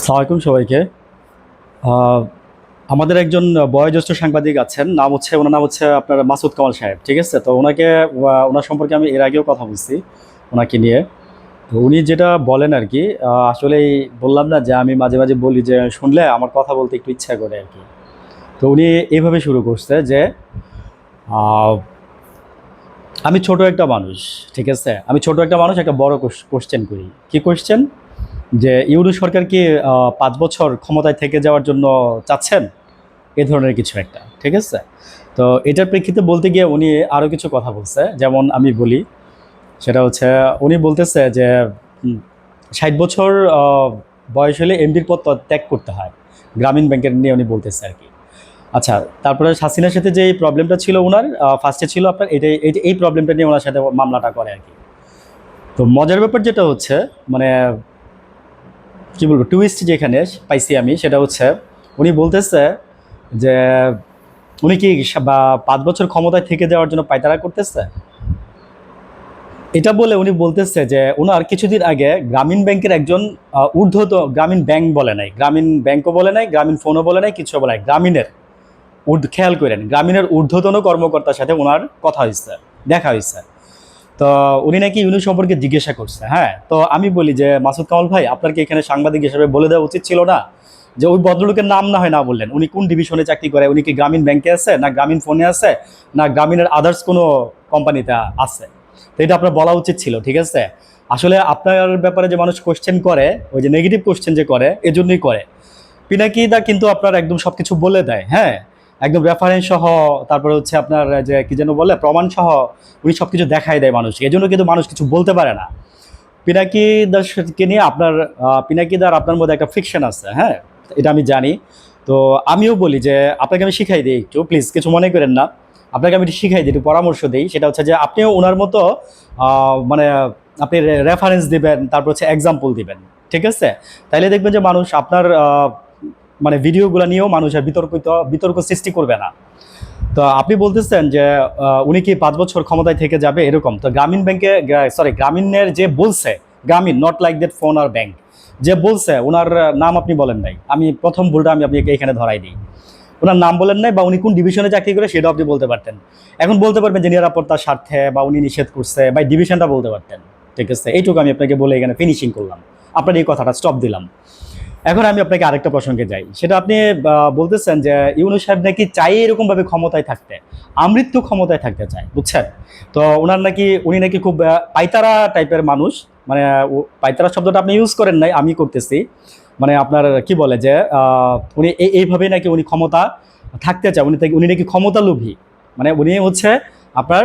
সালামালাইকুম সবাইকে। আমাদের একজন বয়োজ্যেষ্ঠ সাংবাদিক আছেন, নাম হচ্ছে ওনার নাম হচ্ছে আপনার মাসুদ কামাল সাহেব, ঠিক আছে? তো ওনাকে ওনার সম্পর্কে আমি এর আগেও কথা বলছি, ওনাকে নিয়ে। তো উনি যেটা বলেন আর কি আসলেই বললাম না যে আমি মাঝে মাঝে বলি যে শুনলে আমার কথা বলতে একটু ইচ্ছা করে আর কি। তো উনি এইভাবে শুরু করছে যে আমি ছোট একটা মানুষ, ঠিক আছে? আমি ছোট একটা মানুষ, একটা বড় কোশ্চেন করি। কি কোশ্চেন যে ইউরো সরকার কি পাঁচ বছর ক্ষমতায় থেকে যাওয়ার জন্য চাচ্ছেন? এ ধরনের কিছু একটা, ঠিক আছে? তো এটার প্রেক্ষিতে বলতে গিয়ে উনি আরও কিছু কথা বলছে। যেমন আমি বলি, সেটা হচ্ছে উনি বলতেছে যে ষাট বছর বয়স হলে এমডির পদ ত্যাগ- করতে হয়, গ্রামীণ ব্যাংকের নিয়ে উনি বলতেছে আর কি। আচ্ছা তারপরে হাসিনার সাথে যে প্রবলেমটা ছিল ওনার ফার্স্টে ছিল আপনার এটাই, এই প্রবলেমটা নিয়ে ওনার সাথে মামলাটা করে আর কি। তো মজার ব্যাপার যেটা হচ্ছে মানে কি বলব টুইস্ট যেখানে পাইছি আমি, সেটা হচ্ছে উনি বলতেছে যে উনি কি বা পাঁচ বছর ক্ষমতায় থেকে যাওয়ার জন্য পায়তারা করতেছে? এটা বলে উনি বলতেছে যে ওনার কিছুদিন আগে গ্রামীণ ব্যাংকের একজন ঊর্ধ্বত গ্রামীণ ব্যাংক বলে নাই, গ্রামীণ ব্যাংকও বলে নাই, গ্রামীণ ফোনও বলে নাই কিছু বলে নাই, গ্রামীণের খেয়াল করেন, গ্রামীণের ঊর্ধ্বতন কর্মকর্তার সাথে ওনার কথা হয়েছে দেখা হয়েছে তো উনি নাকি ইউনিট সম্পর্কে জিজ্ঞাসা করছে হ্যাঁ? তো আমি বলি যে, মাসুদ কামাল ভাই আপনার কি এখানে সাংবাদিক হিসেবে বলে দেওয়া উচিত ছিল না যে, ওই ভদ্রলোকের নাম না হয় না বললেন। উনি কোন ডিভিশনে চাকরি করে? উনি কি গ্রামীণ ব্যাংকে আছে না গ্রামীণ ফোনে আছে না গ্রামীণের আদার্স কোনো কোম্পানিতে আছে? তো এটা আপনার বলা উচিত ছিল, ঠিক আছে? আসলে আপনার ব্যাপারে যে মানুষ কোশ্চেন করে, ওই যে নেগেটিভ কোশ্চেন যে করে, এজন্যই করে। পিনাকিদা কিন্তু আপনার একদম সব কিছু বলে দেয় হ্যাঁ? একদম রেফারেন্স সহ তারপরে হচ্ছে আপনার যে কি যেন বলে প্রমাণ সহ উনি সব কিছু দেখাই দেয় মানুষকে। এজন্য কিন্তু মানুষ কিছু বলতে পারে না। পিনাকিদাকে নিয়ে আপনার আহ, পিনাকিদার আপনার মধ্যে একটা ফিকশন আছে হ্যাঁ? এটা আমি জানি। তো আমিও বলি যে আপনাকে আমি শিখাই দিই একটু প্লিজ কিছু মনে করেন না। আপনাকে আমি একটু শিখাই দিই একটু পরামর্শ দিই। সেটা হচ্ছে যে আপনিও ওনার মতো মানে আপনি রেফারেন্স দিবেন তারপর হচ্ছে এক্সাম্পল দিবেন। ঠিক আছে? তাইলে দেখবেন যে মানুষ আপনার মানে ভিডিওগুলো নিয়েও মানুষের বিতর্কিত, বিতর্ক সৃষ্টি করবে না। তো আপনি বলতেছেন যে উনি কি পাঁচ বছর ক্ষমতায় থেকে যাবে এরকম? তো গ্রামীণ ব্যাংকে সরি গ্রামীণের যে বলছে, Grameen not like that phone R bank যে বলছে, ওনার নাম আপনি বলেন নাই। আমি প্রথম ভুলটা আমি আপনাকে এখানে ধরাই দিই। ওনার নাম বলেন নাই বা উনি কোন ডিভিশনে চাকরি করে সেটাও আপনি বলতে পারতেন। এখন বলতে পারবেন যে নিরাপত্তার স্বার্থে বা উনি নিষেধ করছে বা ডিভিশনটা বলতে পারতেন। ঠিক আছে? এইটুকু আমি আপনাকে বলে এখানে ফিনিশিং করলাম। আপনার এই কথাটা স্টপ দিলাম। এখন আমি আপনাকে আরেকটা প্রসঙ্গে যাই। সেটা আপনি বলতেছেন যে ইউনু সাহেব নাকি চাই এরকম ভাবে ক্ষমতায় থাকতে, আমৃত্যু ক্ষমতায় থাকতে চায়, বুঝছেন? তো ওনার নাকি, উনি নাকি খুব পাইতারা টাইপের মানুষ মানে পাইতারা শব্দটা আপনি ইউজ করেন নাই, আমি করতেছি। মানে আপনার কি বলে যে উনি এই- এইভাবেই নাকি উনি ক্ষমতা থাকতে চায়, উনি উনি নাকি ক্ষমতা লোভী মানে উনি হচ্ছে আপনার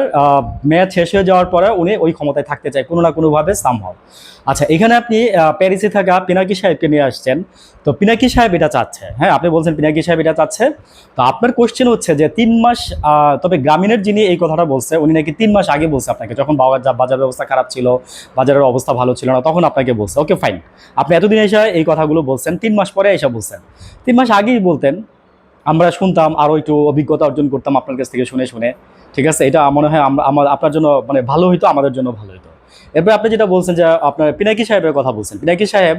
মেয়াদ শেষ হয়ে যাওয়ার পরে উনি ওই ক্ষমতায় থাকতে চায়, কোনো না কোনোভাবে সামহাও আচ্ছা এখানে আপনি প্যারিসে থাকা পিনাকি সাহেবকে নিয়ে আসছেন। তো পিনাকি সাহেব এটা চাচ্ছে। হ্যাঁ আপনি বলছেন পিনাকি সাহেব এটা চাচ্ছে। তো আপনার কোশ্চেন হচ্ছে যে তিন মাস তবে গ্রামীণের যিনি এই কথাটা বলছে, উনি নাকি তিন মাস আগে বলছে আপনাকে, যখন বাজার বাজার ব্যবস্থা খারাপ ছিল, বাজারের অবস্থা ভালো ছিল না, তখন আপনাকে বলছে। ওকে ফাইন আপনি এতদিন এসে এই কথাগুলো বলছেন, তিন মাস পরে এসে বলছেন। তিন মাস আগেই বলতেন আমরা শুনতাম আরও একটু অভিজ্ঞতা অর্জন করতাম আপনার কাছ থেকে শুনে শুনে। ঠিক আছে? এটা মনে হয় আমরা আমার আপনার জন্য মানে ভালো হইতো, আমাদের জন্য ভালো হইতো। এরপর আপনি যেটা বলছেন যে আপনার পিনাকি সাহেবের কথা বলছেন, পিনাকি সাহেব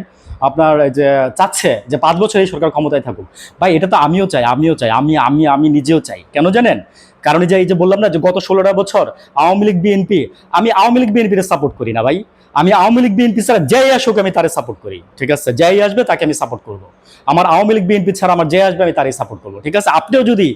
আপনার যে চাচ্ছে যে পাঁচ বছর এই সরকার ক্ষমতায় থাকুক। ভাই, এটা তো আমিও চাই আমিও চাই, আমি আমি আমি নিজেও চাই। কেন জানেন? কারণ যে, এই যে বললাম না যে গত ষোলোটা বছর আওয়ামী লীগ, বিএনপি, আমি আওয়ামী লীগ, বিএনপির সাপোর্ট করি না ভাই। আমি আওয়ামী লীগ, বিএনপি ছাড়া যেই আসুক আমি তারে সাপোর্ট করি, ঠিক আছে? যেই আসবে তাকে আমি সাপোর্ট করব। আমার আওয়ামী লীগ, বিএনপি ছাড়া আমার যে আসবে আমি তারই সাপোর্ট করব, ঠিক আছে? আপনিও যদি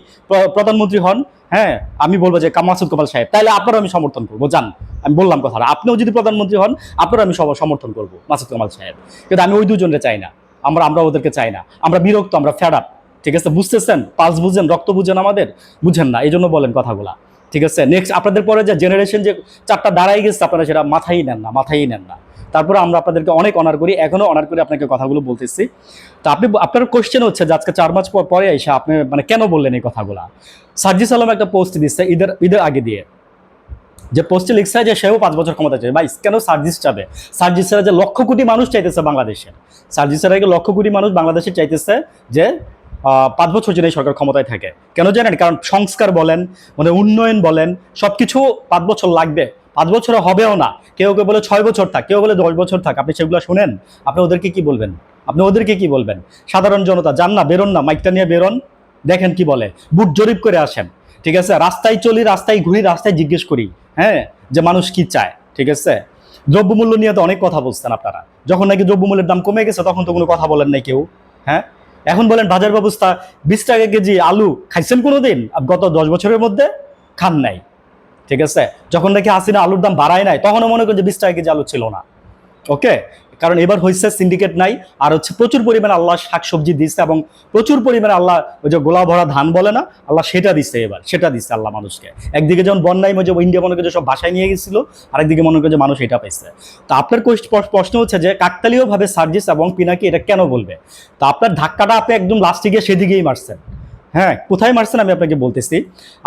প্রধানমন্ত্রী হন হ্যাঁ আমি বলব যে কামাসুদ কপাল সাহেব তাহলে আপনারও আমি সমর্থন করব, জান। আমি বললাম কথাটা আপনিও যদি প্রধানমন্ত্রী হন, আপনারও আমি সমর্থন করব, মাসুদ কামাল সাহেব। কিন্তু আমি ওই দুজনকে চাই না, আমরা আমরা ওদেরকে চাই না। আমরা বিরক্ত, আমরা ফেড আপ ঠিক আছে? বুঝতেছেন? পালস বুঝেন, রক্ত বুঝেন আমাদের? বুঝেন না এই জন্য বলেন কথাগুলা, ঠিক আছে? নেক্সট আপনাদের পরে যে জেনারেশন যে চারটা দাঁড়াই গেছে, আপনারা সেটা মাথায় নেন না মাথায় নেন না। তারপরে আমরা আপনাদেরকে অনেক অনার করি, এখনও অনার করে আপনাকে কথাগুলো বলতেছি। তো আপনি, আপনার কোশ্চেন হচ্ছে যে আজকে চার মাস পর, পরে এসে আপনি মানে কেন বললেন এই কথাগুলা? সার্জিস আলম একটা পোস্ট দিচ্ছে ঈদের ঈদের আগে দিয়ে। যে পোস্টে লিখছে যে সেও পাঁচ বছর ক্ষমতা চাই ভাই, কেন সার্জিস চাবে সার্জিসের যে লক্ষ কোটি মানুষ চাইতেছে সার্জিসের আগে লক্ষ কোটি মানুষ বাংলাদেশে চাইতেছে যে পাঁচ বছর জন্য এই সরকার ক্ষমতায় থাকে। কেন জানেন? কারণ সংস্কার বলেন মানে উন্নয়ন বলেন সব কিছু পাঁচ বছর লাগবে। পাঁচ বছরে হবেও না। কেউ কেউ বলে ছয় বছর থাক, কেউ বলে দশ বছর থাক। আপনি সেগুলো শুনেন, আপনি ওদেরকে কি বলবেন? আপনি ওদেরকে কি বলবেন? সাধারণ জনতা, যান না, বেরোন না, মাইকটা নিয়ে বেরোন, দেখেন কি বলে। বুট জরিপ করে আসেন, ঠিক আছে? রাস্তায় চলি, রাস্তায় ঘুরি, রাস্তায় জিজ্ঞেস করি হ্যাঁ? যে মানুষ কি চায়, ঠিক আছে? দ্রব্যমূল্য নিয়ে তো অনেক কথা বলছেন আপনারা। যখন নাকি দ্রব্যমূল্যের দাম কমে গেছে, তখন তো কোনো কথা বলেন নাই কেউ হ্যাঁ? এখন বলেন, বাজার ব্যবস্থা, বিশ টাকা কেজি আলু খাইছেন কোনোদিন? আপ গত দশ বছরের মধ্যে খান নাই। ঠিক আছে? যখন নাকি হাসিনা আলুর দাম বাড়ায় নাই, তখনও মনে করেন যে বিশ টাকা কেজি আলু ছিল না। ওকে? কারণ এবার হয়েছে সিন্ডিকেট নাই, আর হচ্ছে প্রচুর পরিমাণে আল্লাহ শাকসবজি দিচ্ছে এবং প্রচুর পরিমাণে আল্লাহ ওই যে গোলা ভরা ধান বলে না, আল্লাহ সেটা দিচ্ছে এবার, সেটা দিচ্ছে আল্লাহ মানুষকে। একদিকে যেমন বন্যায় মধ্যে ইন্ডিয়া মনে করে যে সব বাসায় নিয়ে গেছিল, আরেকদিকে মনে করছে মানুষ এটা পাইছে। তো আপনার প্রশ্ন হচ্ছে যে কাকতালীয়ভাবে সার্জিস এবং পিনাকি এটা কেন বলবে? তো আপনার ধাক্কাটা আপনি একদম লাস্টে গিয়ে সেদিকেই মারছেন। হ্যাঁ কোথায় মারছেন আমি আপনাকে বলতেছি।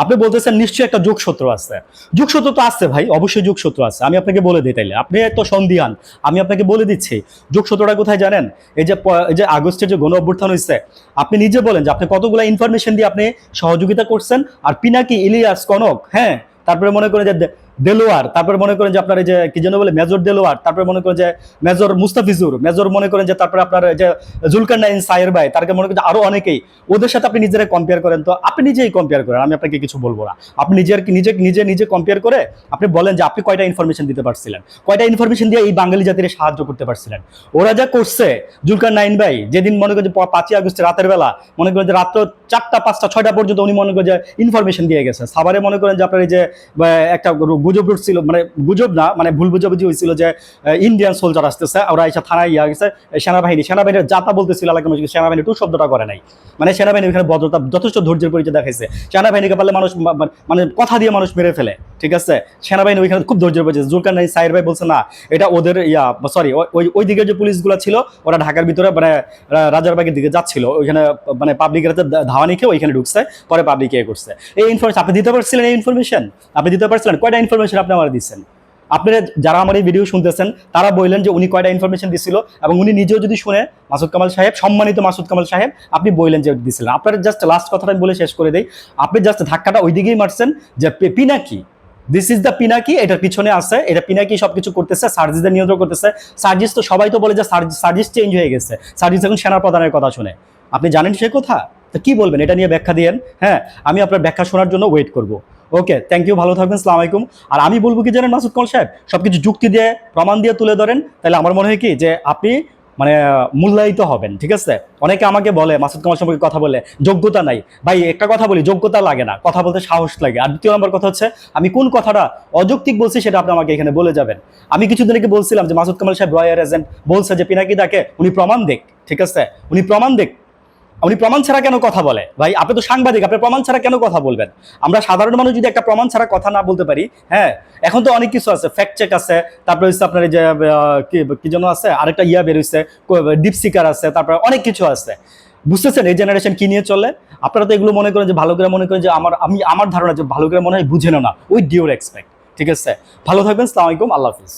আপনি বলতেছেন নিশ্চয়ই একটা যোগসূত্র আছে। যোগসূত্র তো আছে ভাই, অবশ্যই যোগসূত্র আছে। আমি আপনাকে বলে দিই তাইলে। আপনি তো সন্দিহান, আমি আপনাকে বলে দিচ্ছি। যোগসূত্রটা কোথায় জানেন? এই যে যে আগস্টের যে গণ অভ্যুত্থান হয়েছে আপনি নিজে বলেন যে আপনি কতগুলো ইনফরমেশন দিয়ে আপনি সহযোগিতা করছেন। আর পিনাকি, ইলিয়াস, কনক হ্যাঁ তারপরে মনে করেন যে দেলোয়ার, তারপরে মনে করেন যে আপনার এই যে কি যেন বলে, মেজর দেলোয়ার, তারপরে মনে করেন যে মেজর মুস্তাফিজুর, মেজর মনে করেন যে তারপরে আপনার যে জুলকার নাইন সায়ের ভাই, তারকে মনে করেন আরও অনেকেই, ওদের সাথে আপনি নিজেরা কম্পেয়ার করেন তো, আপনি নিজেই কম্পেয়ার করেন, আমি আপনাকে কিছু বলব না। আপনি নিজের নিজে নিজে নিজে কম্পেয়ার করে আপনি বলেন যে আপনি কয়টা ইনফরমেশন দিতে পারছিলেন। কয়টা ইনফরমেশন দিয়ে এই বাঙালি জাতির সাহায্য করতে পারছিলেন? ওরা যা করছে জুলকার নাইন ভাই, যেদিন মনে করেন যে পাঁচই আগস্টে রাতের বেলা, মনে করেন যে রাত্র চারটা, পাঁচটা, ছয়টা পর্যন্ত উনি মনে করেন যে ইনফরমেশন দিয়ে গেছে সাভারে মনে করেন যে আপনার এই যে একটা গুজব উঠছিল মানে গুজব না মানে ভুল বুঝাবুঝি হয়েছিল যে ইন্ডিয়ান সোলজার আসতেছে, ওরা এসে থানায় ইয়া গেছে সেনাবাহিনী। সেনাবাহিনীর যাতা বলতেছিল এলাকার মানুষ সেনাবাহিনী টু শব্দটা করে নাই। মানে সেনাবাহিনী এখানে ভদ্রতা যথেষ্ট ধৈর্যের পরিচয় দেখাইছে। সেনাবাহিনীকে পারলে মানুষ মানে কথা দিয়ে মানুষ মেরে ফেলে। ঠিক আছে? সেনাবাহিনী ওইখানে খুব ধৈর্য পরিচয় জুলকার নাই ভাই বলছে, না, এটা ওদের ইয়া সরি ওই ওই দিকে যে পুলিশগুলো ছিল, ওরা ঢাকার ভিতরে মানে রাজারবাগের দিকে যাচ্ছিল। ওইখানে মানে পাবলিকের হাতে ধাওয়ানি খেয়ে ওইখানে ঢুকছে, পরে পাবলিক এ করছে। এই ইনফরমেশন আপনি দিতে পারছিলেন এই ইনফরমেশন আপনি দিতে পারছিলেন? কয়টা ইনফরমেশন আপনি আমার দিচ্ছেন? আপনারা যারা আমার এই ভিডিও শুনতেছেন, তারা বললেন যে উনি কয়টা ইনফরমেশন দিছিল এবং উনি নিজেও যদি শুনে, মাসুদ কামাল সাহেব, সম্মানিত মাসুদ কামাল সাহেব, আপনি বললেন যে দিছিলেন। আপনার জাস্ট লাস্ট কথাটা বলে শেষ করে দেই। আপনি জাস্ট ধাক্কাটা ওই দিকেই মারছেন যে pay- Pinaki this is the Pinaki এটার পিছনে আছে, এটা পিনাকি সবকিছু করতেছে, সার্জিসদের নিয়ন্ত্রণ করতেছে। সার্জিস তো সবাই তো বলে যে সার্জিস চেঞ্জ হয়ে গেছে। সার্জিস এখন সেনা প্রধানের কথা শুনে। আপনি জানেন সে কথা? তো কি বলবেন? এটা নিয়ে ব্যাখ্যা দিয়েন। হ্যাঁ আমি আপনার ব্যাখ্যা শোনার জন্য ওয়েট করব। ওকে থ্যাংক ইউ ভালো থাকবেন, সালাম আলাইকুম। আর আমি বলব কি জানেন মাসুদ কল সাহেব? সবকিছু যুক্তি দিয়ে, প্রমাণ দিয়ে তুলে ধরেন। তাহলে আমার মনে হয় কি? যে আপনি মানে মূল্যায়িত হবেন, ঠিক আছে? অনেকে আমাকে বলে, মাসুদ কামাল সম্পর্কে কথা বলে, যোগ্যতা নাই। ভাই, একটা কথা বলি, যোগ্যতা লাগে না, কথা বলতে সাহস লাগে। আর দ্বিতীয় নম্বর কথা হচ্ছে, আমি কোন কথাটা অযৌক্তিক বলছি সেটা আপনি আমাকে এখানে বলে যাবেন। আমি কিছুদিন আগে বলছিলাম যে, মাসুদ কামাল সাহেব রয়্যার এজেন্ট বলছে যে পিনাকি দাকে উনি প্রমাণ দেখ ঠিক আছে? উনি প্রমাণ দেখ উনি প্রমাণ ছাড়া কেন কথা বলে? ভাই, আপনি তো সাংবাদিক, আপনি প্রমাণ ছাড়া কেন কথা বলবেন? আমরা সাধারণ মানুষ যদি একটা প্রমাণ ছাড়া কথা না বলতে পারি হ্যাঁ এখন তো অনেক কিছু আছে ফ্যাক্ট চেক আছে, তারপরে হচ্ছে আপনার যে কি যেন আছে, আরেকটা ইয়া বেরোচ্ছে ডিপ সিকার আছে, তারপরে অনেক কিছু আছে। বুঝতেছেন এই জেনারেশন কি নিয়ে চলে? আপনারা তো এগুলো মনে করেন যে, ভালো করে মনে করেন যে, আমার, আমি, আমার ধারণা যে, ভালো করে মনে হয় বুঝেন না। উইথ ডিওর এক্সপেক্ট ঠিক আছে? ভালো থাকবেন, সালাম আলাইকুম, আল্লাহ হাফিজ।